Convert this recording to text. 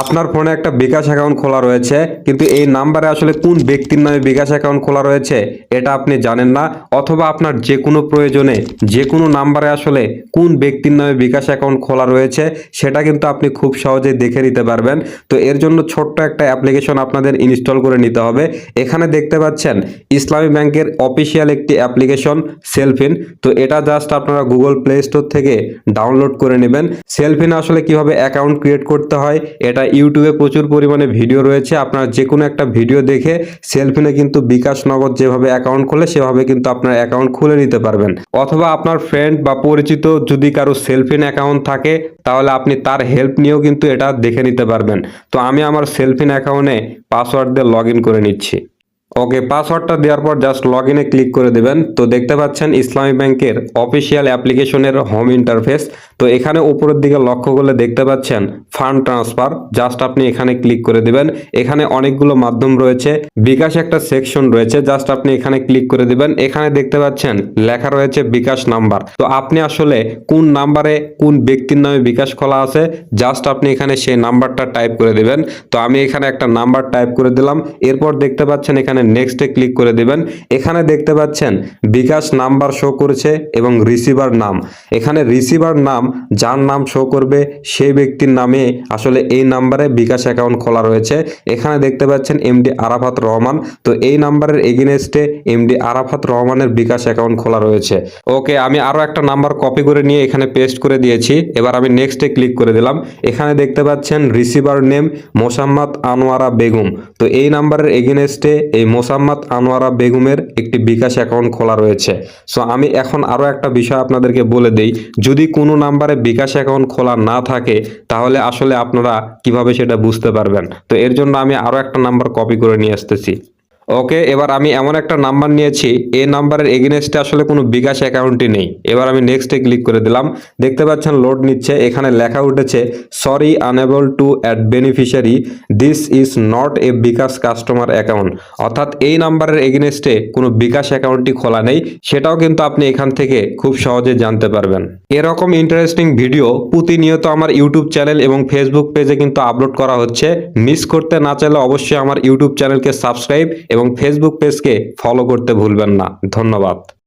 আপনার ফোনে একটা বিকাশ অ্যাকাউন্ট খোলা রয়েছে, কিন্তু এই নাম্বারে আসলে কোন ব্যক্তির নামে বিকাশ অ্যাকাউন্ট খোলা রয়েছে, এটা আপনি জানেন না, অথবা আপনার যে কোনো প্রয়োজনে যে কোনো নাম্বারে আসলে কোন ব্যক্তির নামে বিকাশ অ্যাকাউন্ট খোলা রয়েছে, সেটা কিন্তু আপনি খুব সহজেই দেখে নিতে পারবেন। তো এর জন্য ছোট্ট একটা অ্যাপ্লিকেশন আপনাদের ইনস্টল করে নিতে হবে। এখানে দেখতে পাচ্ছেন, ইসলামী ব্যাংকের অফিসিয়াল একটি অ্যাপ্লিকেশন, সেলফিন। তো এটা জাস্ট আপনারা গুগল প্লে স্টোর থেকে ডাউনলোড করে নেবেন। সেলফিন আসলে কীভাবে অ্যাকাউন্ট ক্রিয়েট করতে হয়, এটা ইউটিউবে প্রচুর পরিমাণে ভিডিও রয়েছে। আপনারা যে কোনো একটা ভিডিও দেখে সেলফিনে কিন্তু বিকাশ নগদ যেভাবে অ্যাকাউন্ট খোলে, সেভাবে কিন্তু আপনার অ্যাকাউন্ট খুলে নিতে পারবেন। অথবা আপনার ফ্রেন্ড বা পরিচিত যদি কারও সেলফিন অ্যাকাউন্ট থাকে, তাহলে আপনি তার হেল্প নিয়েও কিন্তু এটা দেখে নিতে পারবেন। তো আমি আমার সেলফিন অ্যাকাউন্টে পাসওয়ার্ড দিয়ে লগ করে নিচ্ছি। ওকে পাসওয়ার্ডটা দেওয়ার পর জাস্ট লগ ইনে ক্লিক করে দেবেন। তো দেখতে পাচ্ছেন ইসলামী ব্যাংকের অফিসিয়াল অ্যাপ্লিকেশনের হোম ইন্টারফেস তো এখানে উপরের দিকে লক্ষ্য করলে দেখতে পাচ্ছেন ফান্ড ট্রান্সফার। জাস্ট আপনি এখানে ক্লিক করে দিবেন। এখানে অনেকগুলো মাধ্যম রয়েছে। বিকাশ একটা সেকশন রয়েছে। জাস্ট আপনি এখানে ক্লিক করে দিবেন। এখানে দেখতে পাচ্ছেন লেখা রয়েছে বিকাশ নাম্বার। তো আপনি আসলে কোন নাম্বারে কোন ব্যক্তির নামে বিকাশ খোলা আছে, জাস্ট আপনি এখানে সেই নাম্বারটা টাইপ করে দিবেন। তো আমি এখানে একটা নাম্বার টাইপ করে দিলাম। এরপর দেখতে পাচ্ছেন এখানে নেক্সটে ক্লিক করে দিবেন। এখানে দেখতে পাচ্ছেন বিকাশ নাম্বার শো করেছে এবং রিসিভার নাম। এখানে রিসিভার নাম যার নাম শো করবে সেই ব্যক্তির নামে আসলে এই নাম্বারে বিকাশ অ্যাকাউন্ট খোলা রয়েছে। এখানে দেখতে পাচ্ছেন এমডি আরাফাত রহমান। তো এই নাম্বারের এগেনস্টে এমডি আরাফাত রহমানের বিকাশ অ্যাকাউন্ট খোলা রয়েছে। ওকে, আমি আরও একটা নাম্বার কপি করে নিয়ে এখানে পেস্ট করে দিয়েছি। এবার আমি নেক্সটে ক্লিক করে দিলাম। এখানে দেখতে পাচ্ছেন রিসিভার নেম মোসাম্মদ আনোয়ারা বেগম। তো এই নাম্বারের এগেনস্টে এই মোসাম্মদ আনোয়ারা বেগমের একটি বিকাশ অ্যাকাউন্ট খোলা রয়েছে। সো আমি এখন আরও একটা বিষয় আপনাদেরকে বলে দেই। যদি কোনো নাম্বারে বিকাশ অ্যাকাউন্ট খোলা না থাকে, তাহলে আসলে আপনারা কীভাবে সেটা বুঝতে পারবেন? তো এর জন্য আমি আরও একটা নাম্বার কপি করে নিয়ে আসতেছি। ওকে এবার আমি এমন একটা নাম্বার নিয়েছি এই নাম্বারের এগেনস্টে আসলে কোনো বিকাশ অ্যাকাউন্টই নেই। এবার আমি নেক্সটে ক্লিক করে দিলাম। দেখতে পাচ্ছেন লোড নিচ্ছে, এখানে লেখা উঠেছে sorry unable to add beneficiary this is not a bKash customer account অর্থাৎ এই নাম্বারের এগেনস্টে কোনো বিকাশ অ্যাকাউন্টই খোলা নেই, সেটাও কিন্তু আপনি এখান থেকে খুব সহজে জানতে পারবেন। এরকম ইন্টারেস্টিং ভিডিও প্রতিনিয়ত আমার ইউটিউব চ্যানেল এবং ফেসবুক পেজে কিন্তু আপলোড করা হচ্ছে। মিস করতে না চাইলে অবশ্যই আমার ইউটিউব চ্যানেলকে সাবস্ক্রাইব এবং ফেসবুক পেজকে ফলো করতে ভুলবেন না। ধন্যবাদ।